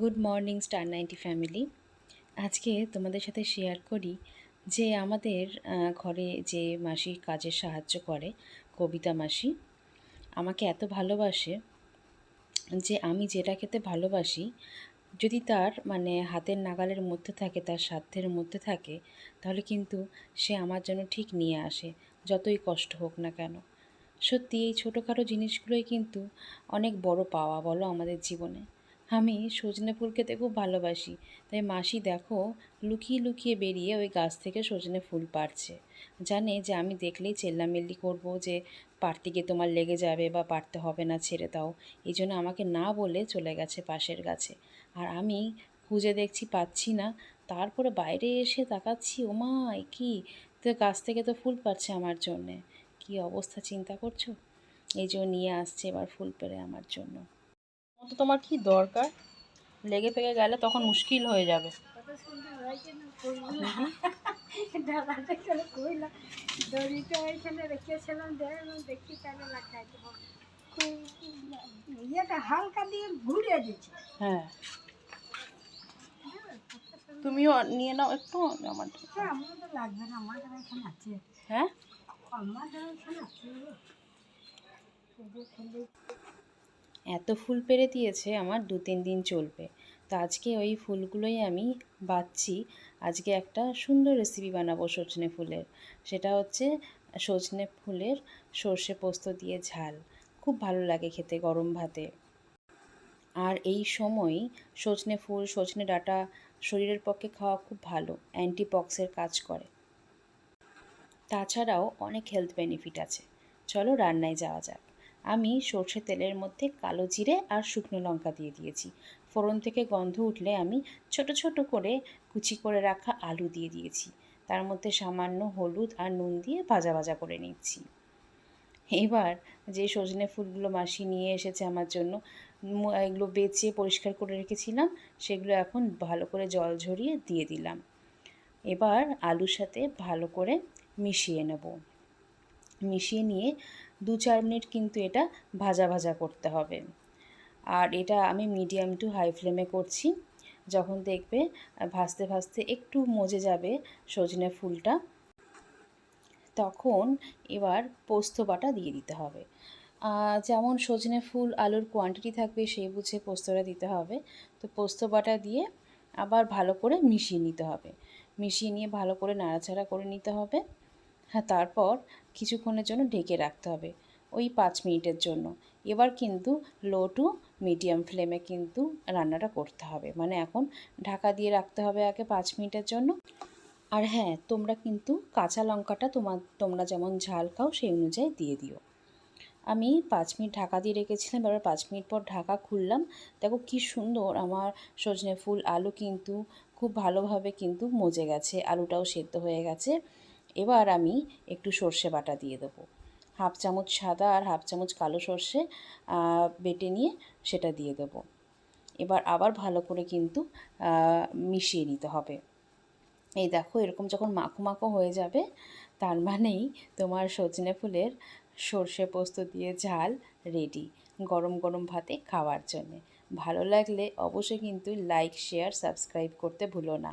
Good morning, star ninety family. আজকে তোমাদের সাথে শেয়ার করি যে আমাদের ঘরে যে মাসি কাজে সাহায্য করে, কবিতা মাসি, আমাকে এত ভালোবাসে যে আমি যেটা খেতে ভালোবাসি, যদি তার মানে হাতের নাগালের মধ্যে থাকে, তার সাধ্যের মধ্যে থাকে, তাহলে কিন্তু সে আমার জন্য ঠিক নিয়ে আসে, যতই কষ্ট হোক না কেন। সত্যি, এই ছোটোখাটো জিনিসগুলোই কিন্তু অনেক বড় পাওয়া বলো আমাদের জীবনে। আমি সজনে ফুল খেতে খুব ভালোবাসি। তাই মাসি দেখো, লুকিয়ে লুকিয়ে বেরিয়ে ওই গাছ থেকে সজনে ফুল পাড়ছে। জানে যে আমি দেখলেই চেল্লামেল্লি করব যে পারতে গিয়ে তোমার লেগে যাবে বা পারতে হবে না, ছেড়ে দাও। এই জন্য আমাকে না বলে চলে গেছে পাশের গাছে। আর আমি খুঁজে দেখছি পাচ্ছি না। তারপরে বাইরে এসে তাকাচ্ছি ওমা কি? তো গাছ থেকে তো ফুল পাচ্ছে আমার জন্যে। কি অবস্থা, চিন্তা করছ? এই জন্য নিয়ে আসছে এবার ফুল পেরে আমার জন্য। তো তোমার কি দরকার? লেগে পেগে গেলে তখন মুশকিল হয়ে যাবে। হালকা দিয়ে ঘুরে দিচ্ছে। হ্যাঁ। তুমিও নিয়ে নাও একটু আমার হ্যাঁ লাগবে না এখানে আছে। হ্যাঁ? এখানে আছে। ফুলে এত ফুল পেরে দিয়েছে, আমার দু তিন দিন চলবে। তো আজকে ওই ফুলগুলোই আমি বাচ্ছি। আজকে একটা সুন্দর রেসিপি বানাবো সজনে ফুলের। সেটা হচ্ছে সজনে ফুলের সর্ষে পোস্ত দিয়ে ঝাল। খুব ভালো লাগে খেতে গরম ভাতে। আর এই সময় সজনে ফুল, সজনে ডাঁটা শরীরের পক্ষে খাওয়া খুব ভালো, অ্যান্টিপক্সের কাজ করে। তাছাড়াও অনেক হেলথ বেনিফিট আছে। চলো রান্নায় যাওয়া যাক। আমি সর্ষে তেলের মধ্যে কালো জিরে আর শুকনো লঙ্কা দিয়ে দিয়েছি। ফোড়ন থেকে গন্ধ উঠলে আমি ছোট ছোট করে কুচি করে রাখা আলু দিয়ে দিয়েছি। তার মধ্যে সামান্য হলুদ আর নুন দিয়ে ভাজা ভাজা করে নিচ্ছি। এবার যে সজনে ফুলগুলো মাসি নিয়ে এসেছে আমার জন্য এগুলো বেচে পরিষ্কার করে রেখেছিলাম, সেগুলো এখন ভালো করে জল ঝরিয়ে দিয়ে দিলাম। এবার আলুর সাথে ভালো করে মিশিয়ে নেব। মিশিয়ে নিয়ে দু চার মিনিট কিন্তু এটা ভাজা ভাজা করতে হবে। আর এটা আমি মিডিয়াম টু হাই ফ্লেমে করছি। যখন দেখবে ভাজতে ভাজতে একটু মজে যাবে সজনে ফুলটা, তখন এবার পোস্ত বাটা দিয়ে দিতে হবে। যেমন সজনে ফুল আলুর কোয়ান্টিটি থাকবে সেই বুঝে পোস্তটা দিতে হবে। তো পোস্ত বাটা দিয়ে আবার ভালো করে মিশিয়ে নিতে হবে। মিশিয়ে নিয়ে ভালো করে নাড়াচাড়া করে নিতে হবে। হ্যাঁ তারপর কিছুক্ষণের জন্য ঢেকে রাখতে হবে, ওই পাঁচ মিনিটের জন্য। এবার কিন্তু লো টু মিডিয়াম ফ্লেমে কিন্তু রান্নাটা করতে হবে। মানে এখন ঢাকা দিয়ে রাখতে হবে আগে পাঁচ মিনিটের জন্য। আর হ্যাঁ তোমরা কিন্তু কাঁচা লঙ্কাটা তোমার তোমরা যেমন ঝাল খাও সেই অনুযায়ী দিয়ে দিও। আমি পাঁচ মিনিট ঢাকা দিয়ে রেখেছিলাম, এবার পাঁচ মিনিট পর ঢাকা খুললাম। দেখো কি সুন্দর, আমার সজনে ফুল আলু কিন্তু খুব ভালোভাবে কিন্তু মজে গেছে, আলুটাও সেদ্ধ হয়ে গেছে। এবার আমি একটু সর্ষে বাটা দিয়ে দেবো। হাফ চামচ সাদা আর হাফ চামচ কালো সর্ষে বেটে নিয়ে সেটা দিয়ে দেবো। এবার আবার ভালো করে কিন্তু মিশিয়ে নিতে হবে। এই দেখো, এরকম যখন মাখো মাখো হয়ে যাবে, তার মানেই তোমার সজনে ফুলের সর্ষে পোস্ত দিয়ে ঝাল রেডি, গরম গরম ভাতে খাওয়ার জন্যে। ভালো লাগলে অবশ্যই কিন্তু লাইক, শেয়ার, সাবস্ক্রাইব করতে ভুলো না।